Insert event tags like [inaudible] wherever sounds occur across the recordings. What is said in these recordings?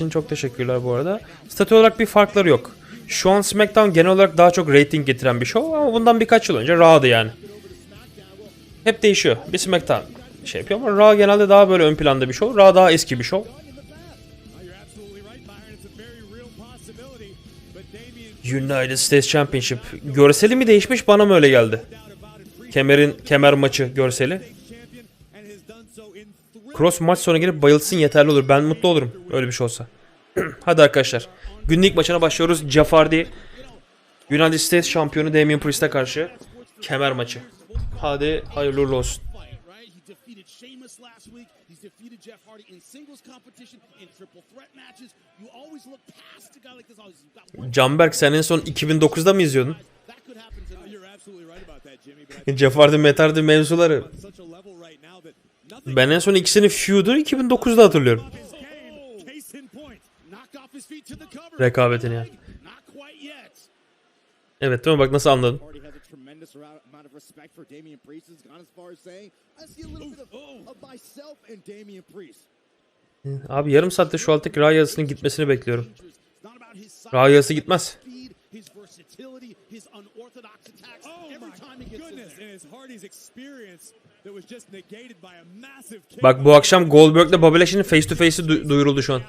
için çok teşekkürler bu arada. Statü olarak bir farkları yok. Şu an SmackDown genel olarak daha çok rating getiren bir show ama bundan birkaç yıl önce Raw'dı yani. Hep değişiyor. Bir SmackDown şey yapıyor ama Raw genelde daha böyle ön planda bir show. Raw daha eski bir show. United States Championship. Görseli mi değişmiş bana mı öyle geldi? Kemerin kemer maçı görseli. Cross maç sonu gelip bayılsın yeterli olur. Ben mutlu olurum öyle bir şey olsa. [clears throat] Hadi arkadaşlar. Günlük maçına başlıyoruz. Jafardi United States şampiyonu Damian Priest'e karşı kemer maçı. Hadi hayırlı uğurlu olsun. defeated Sheamus last week. He's defeated Jeff Hardy in singles competition, in triple threat matches. You always look past a guy like this. Got one. Canberk sen en son 2009'da mı izliyordun? Jeff Hardy metardı mevzuları. Ben en son ikisini feud'u 2009'da hatırlıyorum. his. Rekabetini yani. Evet değil? Bak nasıl anladın. Abi yarım saatte şu alttaki Raw yazısının gitmesini bekliyorum. His yazısı gitmez. his his unorthodox attacks. Oh my goodness! And it's Hardy's experience Bak bu akşam Goldberg'le Bobby Lashley'nin face to face'i du- duyuruldu şu an.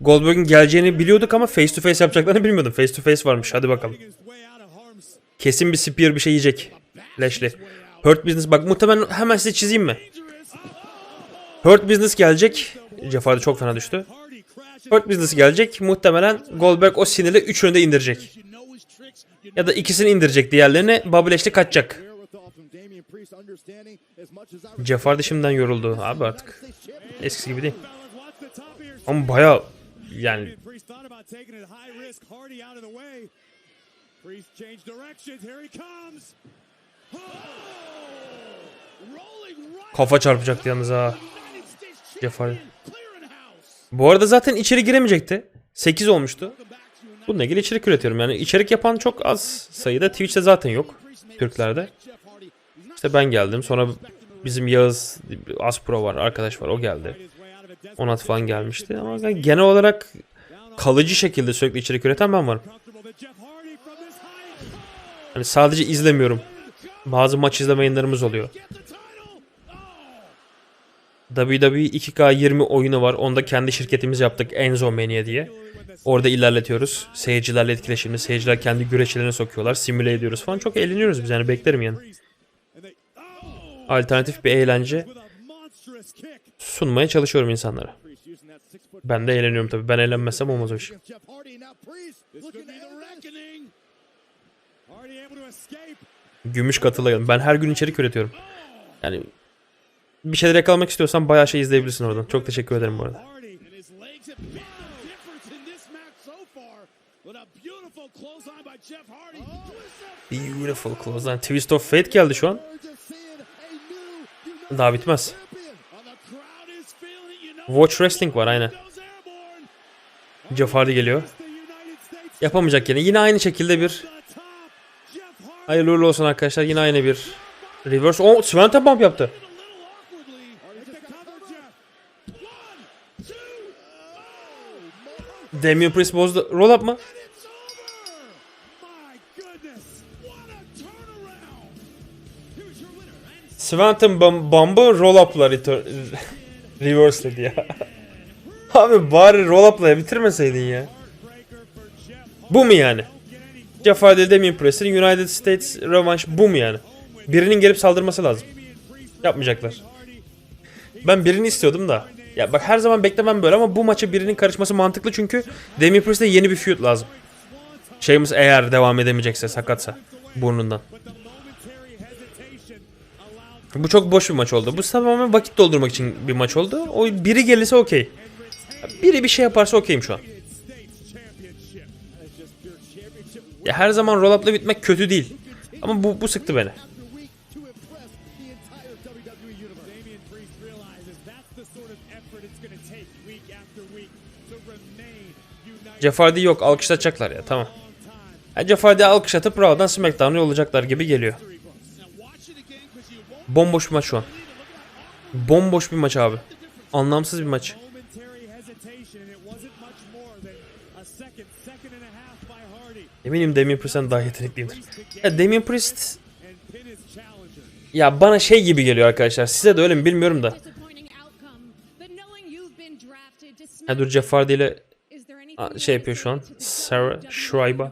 Goldberg'in geleceğini biliyorduk ama face to face yapacaklarını bilmiyordum. Face to face varmış. Hadi bakalım. Kesin bir spear bir şey yiyecek. Lashley. Hurt Business. Bak muhtemelen hemen size çizeyim mi? Hurt Business gelecek. Hardy çok fena düştü. Hurt Business gelecek. Muhtemelen Goldberg o sinirle 3 önde indirecek. Ya da ikisini indirecek. Diğerlerini Bobby Lashley kaçacak. Jeff Hardy şimdiden yoruldu. Abi artık. Eskisi gibi değil. Ama baya yani right kafa çarpacaktı yalnız ha. Clearinghouse. Bu arada zaten içeri giremeyecekti. 8 olmuştu. Bununla ilgili içerik üretiyorum. Yani içerik yapan çok az sayıda. Twitch'te zaten yok. Türklerde. Jeff Hardy. He's not İşte ben geldim. Sonra bizim Yağız Aspro var. Arkadaş var. O geldi. Onat falan gelmişti. Ama genel olarak kalıcı şekilde sürekli içerik üreten ben varım. Hani sadece izlemiyorum. Bazı maç izleme yayınlarımız oluyor. WWE 2K20 oyunu var. Onda kendi şirketimiz yaptık Enzo Mania diye. Orada ilerletiyoruz. Seyircilerle etkileşimli. Seyirciler kendi güreşçilerini sokuyorlar. Simüle ediyoruz falan. Çok eğleniyoruz biz yani beklerim yani. Alternatif bir eğlence sunmaya çalışıyorum insanlara. Ben de eğleniyorum tabii. Ben eğlenmezsem olmaz o iş. Gümüş katılayalım. Ben her gün içerik üretiyorum. Yani bir şeyler yakalamak istiyorsan bayağı şey izleyebilirsin oradan. Çok teşekkür ederim bu arada. Beautiful close line. Twist of Fate geldi şu an. You know. Watch Wrestling var aynen. Jeff Hardy geliyor. Yapamayacak yine. Yine aynı şekilde bir hayırlı uğurlu olsun arkadaşlar. Yine aynı bir reverse. O Swanton Bomb yaptı. A little awkwardly. with the cover Jeff. One, two. Oh, Damien Priest bozdu. Roll up mı? Swanton Bomb Bomb'u roll up'la retur- reverse dedi ya. [laughs] Abi bari roll up'la bitirmeseydin ya. Bu mu yani? Hardy Damien Priest'in United States Revenge bu mu yani? Birinin gelip saldırması lazım. Yapmayacaklar. Ben birini istiyordum da. Ya bak her zaman beklemem böyle ama bu maça birinin karışması mantıklı çünkü Damien Priest'e yeni bir feud lazım. Şeyimiz eğer devam edemeyecekse sakatsa burnundan. Bu çok boş bir maç oldu. Bu tamamen vakit doldurmak için bir maç oldu. O biri gelirse okey. Biri bir şey yaparsa okeyim şu an. Ya her zaman roll up'la bitmek kötü değil. Ama bu, bu sıktı beni. Hardy yok alkışlatacaklar ya tamam. long time. Ya Jeff Hardy'yi alkışlatıp Raw'dan SmackDown'a yollayacaklar gibi geliyor. Bomboş bir maç şu an. Bomboş bir maç abi. Anlamsız bir maç. Eminim Damien Priest'ten daha yetenekliyimdir. Ya Damien Priest ya bana şey gibi geliyor arkadaşlar. Size de öyle mi bilmiyorum da. Ha dur SmackDown, Jeff Hardy ile şey yapıyor şu an. Sarah Schreiber.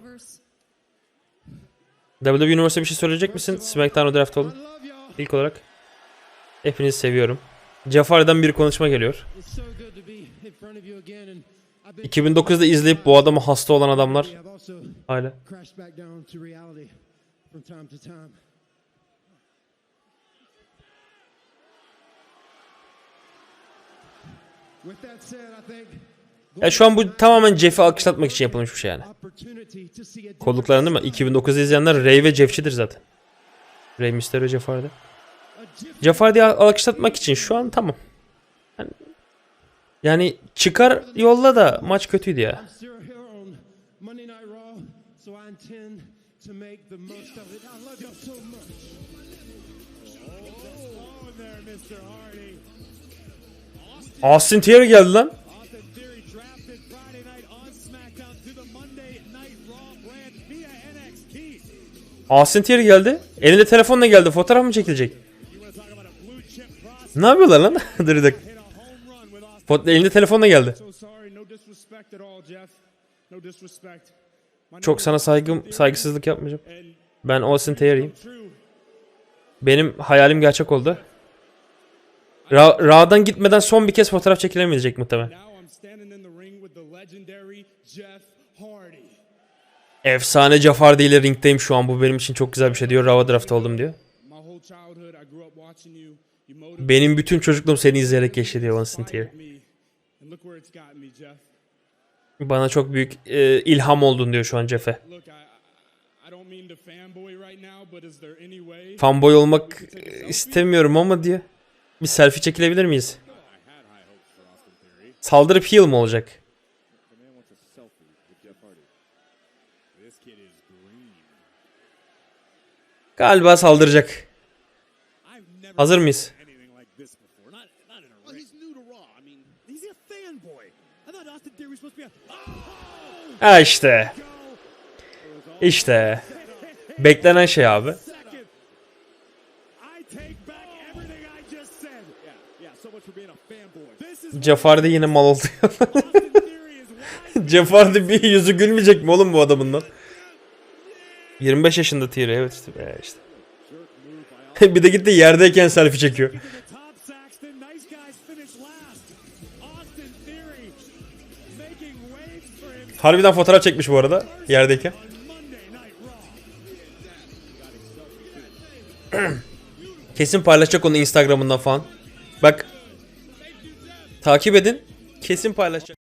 WWE Universe'a bir şey söyleyecek misin? SmackDown'a draft oldun. İlk olarak. Hepinizi seviyorum. Jeff Hardy'den bir konuşma geliyor. 2009'da izleyip bu adamı hasta olan adamlar hala. Ya şu an bu tamamen Jeff'i alkışlatmak için yapılmış bir şey yani. Kolluklarını mi? 2009'da izleyenler Ray ve Jeff'çidir zaten. Ray Mysterio, Jeff Hardy. Jeff Hardy'yi al- alkışlatmak için şu an tamam. Yani, yani çıkar yolla da maç kötüydü ya. I'm still here on Austin Theory geldi. Elinde telefonla geldi. Fotoğraf mı çekilecek? Ne yapıyorlar lan? [laughs] dur bir dakika. Fot- elinde telefonla geldi. Çok sana saygım, saygısızlık yapmayacağım. Ben Austin Theory'yim. Benim hayalim gerçek oldu. Ra gitmeden son bir kez fotoğraf çekilemeyecek muhtemelen. Efsane Hardy ile ringdeyim şu an. Bu benim için çok güzel bir şey diyor. Raw'a draft oldum diyor. Benim bütün çocukluğum seni izleyerek geçti diyor me, Jeff. Bana çok büyük e, ilham oldun diyor şu an Jeff'e. Fanboy olmak istemiyorum ama diyor. Bir selfie çekilebilir miyiz? Saldırıp heal mı olacak? Yeah. So much for being a fanboy. This is Jeff Hardy yine mal oldu. [laughs] Hardy bir yüzü gülmeyecek mi oğlum bu adamın lan? 25 yaşında Theory evet işte. Ee, işte. [laughs] bir de gitti yerdeyken selfie çekiyor. Harbiden fotoğraf çekmiş bu arada yerdeyken. [clears throat] Kesin paylaşacak onu Instagram'ından falan. Bak. Takip edin. Kesin paylaşacak.